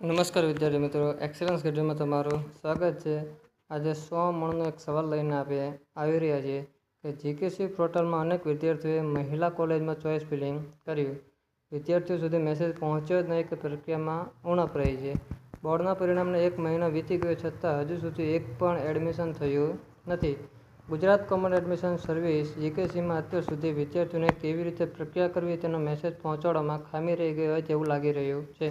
નમસ્કાર વિદ્યાર્થી મિત્રો. એક્સેલન્સ ગેડમાં તમારું સ્વાગત છે. આજે સો મણનો એક સવાલ લઈને આપણે આવી રહ્યા છીએ કે જીકેસી પોર્ટલમાં અનેક વિદ્યાર્થીઓએ મહિલા કોલેજમાં ચોઇસ ફિલિંગ કર્યું. વિદ્યાર્થીઓ સુધી મેસેજ પહોંચ્યો જ નહીં કે પ્રક્રિયામાં ઉણપ રહી છે. બોર્ડના પરિણામને એક મહિનો વીતી ગયો છતાં હજુ સુધી એક પણ એડમિશન થયું નથી. ગુજરાત કોમન એડમિશન સર્વિસ જીકેસીમાં અત્યાર સુધી વિદ્યાર્થીઓને કેવી રીતે પ્રક્રિયા કરવી તેનો મેસેજ પહોંચાડવામાં ખામી રહી ગઈ હોય તેવું લાગી રહ્યું છે.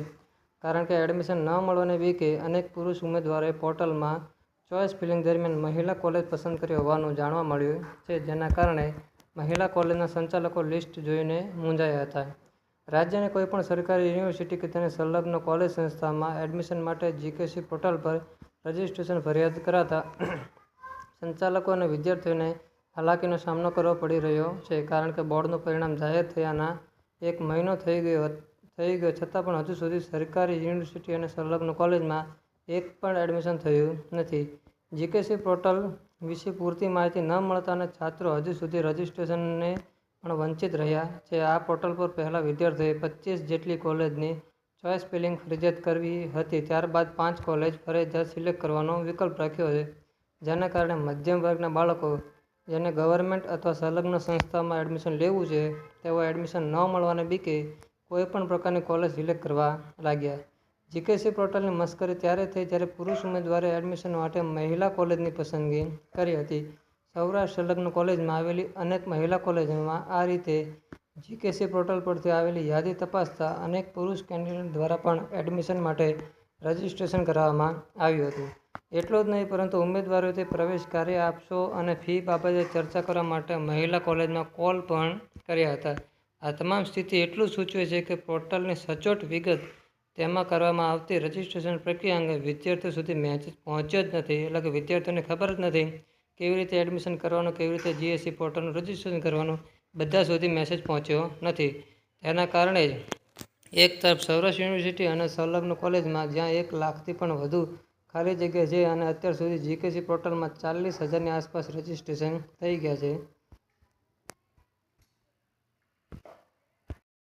કારણ કે એડમિશન ન મળવાને વિકે અનેક પુરુષ ઉમેદવારોએ પોર્ટલમાં ચોઇસ ફિલિંગ દરમિયાન મહિલા કોલેજ પસંદ કરી હોવાનું જાણવા મળ્યું છે, જેના કારણે મહિલા કોલેજના સંચાલકો લિસ્ટ જોઈને મૂંઝાયા હતા. રાજ્યની કોઈપણ સરકારી યુનિવર્સિટી કે તેને સંલગ્ન કોલેજ સંસ્થામાં એડમિશન માટે જીકેસી પોર્ટલ પર રજિસ્ટ્રેશન ફરિયાદ કરાતા સંચાલકો અને વિદ્યાર્થીઓને હાલાકીનો સામનો કરવો પડી રહ્યો છે, કારણ કે બોર્ડનું પરિણામ જાહેર થયાના એક મહિનો થઈ ગયો થઈ ગયો. છતાં પણ હજુ સુધી સરકારી યુનિવર્સિટી અને સંલગ્ન કોલેજમાં એક પણ એડમિશન થયું નથી. જીકેસી પોર્ટલ વિશે પૂરતી માહિતી ન મળતા અને છાત્રો હજુ સુધી રજિસ્ટ્રેશનને પણ વંચિત રહ્યા છે. આ પોર્ટલ પર પહેલાં વિદ્યાર્થીઓએ પચીસ જેટલી કોલેજની ચોઈસ ફિલિંગ ફરજિયાત કરવી હતી. ત્યારબાદ પાંચ કોલેજ ફરજિયાત સિલેક્ટ કરવાનો વિકલ્પ રાખ્યો છે, જેના કારણે મધ્યમ વર્ગના બાળકો જેને ગવર્મેન્ટ અથવા સંલગ્ન સંસ્થામાં એડમિશન લેવું છે, તેઓ એડમિશન ન મળવાને બીકે કોઈપણ પ્રકારની કોલેજ સિલેક્ટ કરવા લાગ્યા. જીકેસી પોર્ટલની મશ્કરી ત્યારે થઈ જ્યારે પુરુષ ઉમેદવારે એડમિશન માટે મહિલા કોલેજની પસંદગી કરી હતી. સૌરાષ્ટ્ર સંલગ્ન કોલેજમાં આવેલી અનેક મહિલા કોલેજોમાં આ રીતે જીકેસી પોર્ટલ પરથી આવેલી યાદી તપાસતા અનેક પુરુષ કેન્ડિડેટ દ્વારા પણ એડમિશન માટે રજિસ્ટ્રેશન કરાવવામાં આવ્યું હતું. એટલું જ નહીં, પરંતુ ઉમેદવારોએ પ્રવેશ કાર્ય આપશો અને ફી બાબતે ચર્ચા કરવા માટે મહિલા કોલેજમાં કોલ પણ કર્યા હતા. આ તમામ સ્થિતિ એટલું સૂચવે છે કે પોર્ટલની સચોટ વિગત તેમાં કરવામાં આવતી રજિસ્ટ્રેશન પ્રક્રિયા અંગે વિદ્યાર્થીઓ સુધી મેસેજ પહોંચ્યો જ નથી. એટલે કે વિદ્યાર્થીઓને ખબર જ નથી કેવી રીતે એડમિશન કરવાનું, કેવી રીતે જીએસસી પોર્ટલનું રજિસ્ટ્રેશન કરવાનું, બધા સુધી મેસેજ પહોંચ્યો નથી. તેના કારણે જ એક તરફ સૌરાષ્ટ્ર યુનિવર્સિટી અને સંલગ્ન કોલેજમાં જ્યાં એક લાખથી પણ વધુ ખાલી જગ્યા છે અને અત્યાર સુધી જીકેસી પોર્ટલમાં ચાલીસ હજારની આસપાસ રજિસ્ટ્રેશન થઈ ગયા છે.